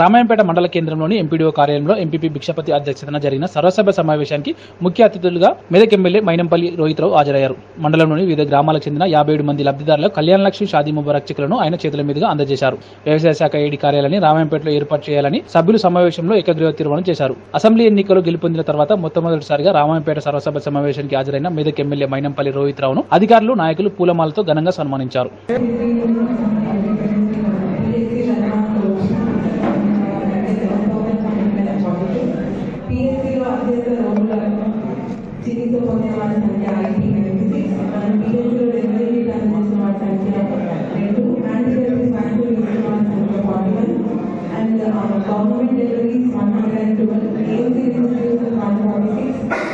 రామాయంపేట మండల కేంద్రంలోని ఎంపీడీఓ కార్యాలయంలో ఎంపీపీ భిక్షపతి అధ్యక్షతన జరిగిన సర్వసభ సమావేశానికి ముఖ్య అతిథులుగా మెదక్ ఎమ్మెల్యే మైనంపల్లి రోహిత్రావు హాజరయ్యారు. మండలంలోని వివిధ గ్రామాలకు చెందిన యాభై ఏడు మంది లబ్ధిదారులకు కళ్యాణ లక్ష్మి షాదీ ముబారక్ చెక్కులను ఆయన చేతుల మీదుగా అందజేశారు. వ్యవసాయ శాఖ ఏడి కార్యాలయాన్ని రామాయంపేటలో ఏర్పాటు చేయాలని సభ్యులు సమావేశంలో ఏకగ్రీవ తీర్మానం చేశారు. అసెంబ్లీ ఎన్నికలు గెలుపొందిన తర్వాత మొట్టమొదటిసారిగా రామాయంపేట సర్వసభ సమావేశానికి హాజరైన మెదక్ ఎమ్మెల్యే మైనంపల్లి రోహిత్రావును అధికారులు నాయకులు పూలమాలతో ఘనంగా సన్మానించారు.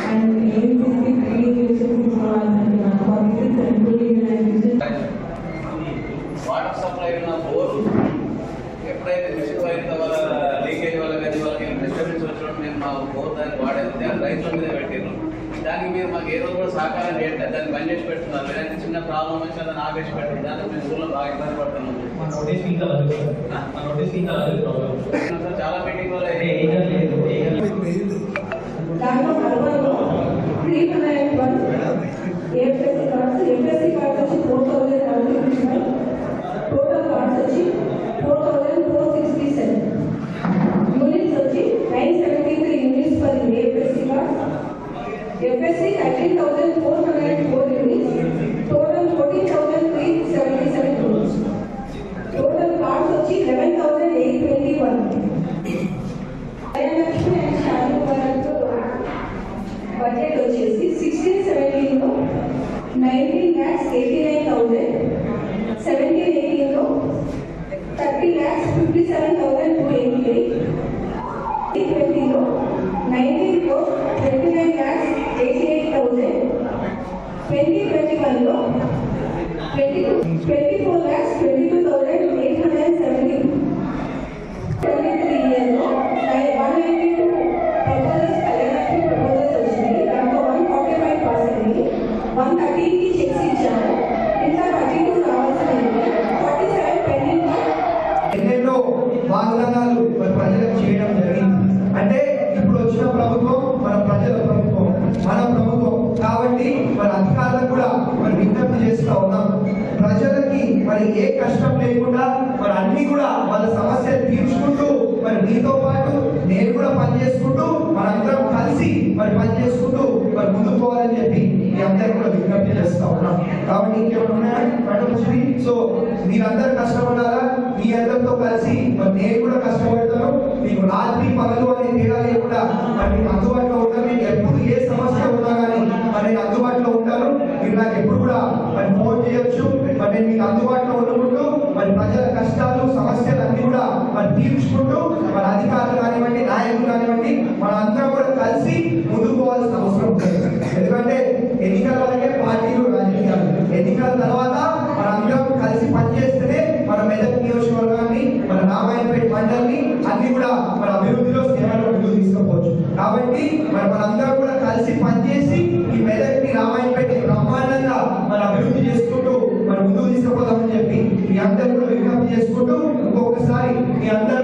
అండ్ ఏఎంసీకి ఫీడింగ్ రిజిస్ట్రేషన్ ఇచ్చిన వారి సంఖ్య one forty six and full unionisation water supply ఉన్న బోరు ఎప్పుడైతే మిషన్ వైర్ వల్ల లీకేజ్ వల్ల కానీ వాళ్ళకి డిస్టర్బెన్స్ వచ్చినప్పుడు మేము మా బోర్ దానికి వాడేది దాన్ని రైతుల మీద పెట్టినాం. దానికి మీరు మాకు ఏ రోజు కూడా సహకారం చేయట్లేదు. దాన్ని బంద్ చేసి పెట్టున్నారు లేదంటే చిన్న ప్రాబ్లం వచ్చినా దాన్ని ఆపేసి పెట్టారు దానికి మేము స్కూల్లో బాగా ఇబ్బంది పడుతున్నాం. 19 lakhs 89,000, 17 18 को 30 lakhs 57,288, 20 को 19 को 29 చేస్తా ఉన్నాం. ప్రజలకి మరి ఏ కష్టం లేకుండా మరి అన్ని కూడా వాళ్ళ సమస్యలు తీర్చుకుంటూ మరి మీతో పాటు నేను కూడా పనిచేసుకుంటూ మనందరం కలిసి మరి పనిచేసుకుంటూ మరి ముందుకు పోవాలని చెప్పి మీ అందరూ కూడా విజ్ఞప్తి చేస్తా ఉన్నాం. కాబట్టి ఇంకేమైనా పట్టుకొచ్చి సో మీరందరూ కష్టపడాలా? మీ అందరితో కలిసి మరి నేను కూడా కష్టపడతాను. మీకు రాత్రి పగలు అనే తేడా లేకుండా మరి అందుబాటులో ఉంటాను మీకు ఎప్పుడు ఏ సమస్య ఉన్నా కానీ మరి నేను అందుబాటులో ఉంటాను మీరు నాకు ఎప్పుడు కూడా మరి ఫోన్ చేయొచ్చు మరి నేను మీకు అందుబాటులో ఉండుకుంటూ మరి ప్రజల కష్టాలు సమస్యలు అన్ని కూడా మరి తీర్చుకుంటూ మన అధికారులు కానివ్వండి నాయకులు కానివ్వండి మన అందరం కూడా కలిసి ముందుకు పోవాల్సిన అవసరం ఉంటుంది ఎందుకంటే ఎన్నికల వరకే పార్టీలు రాజకీయాలు. ఎన్నికల తర్వాత మన అందరం కలిసి పనిచేస్తేనే మన మెదక్ నియోజకవర్గాన్ని మన రామాయణపేట మండలిని అన్ని కూడా మన అభివృద్ధిలో సేవలు ముందుకు తీసుకోవచ్చు కాబట్టి మరి మనందరం కూడా కలిసి పనిచేసి ఈ మెదక్ని రామాయణపేట బ్రహ్మాండంగా మన అభివృద్ధి చేసుకుంటూ మన ముందుకు తీసుకుపోదామని చెప్పి మీ అందరూ కూడా విజ్ఞప్తి చేసుకుంటూ ఇంకొకసారి మీ అందరూ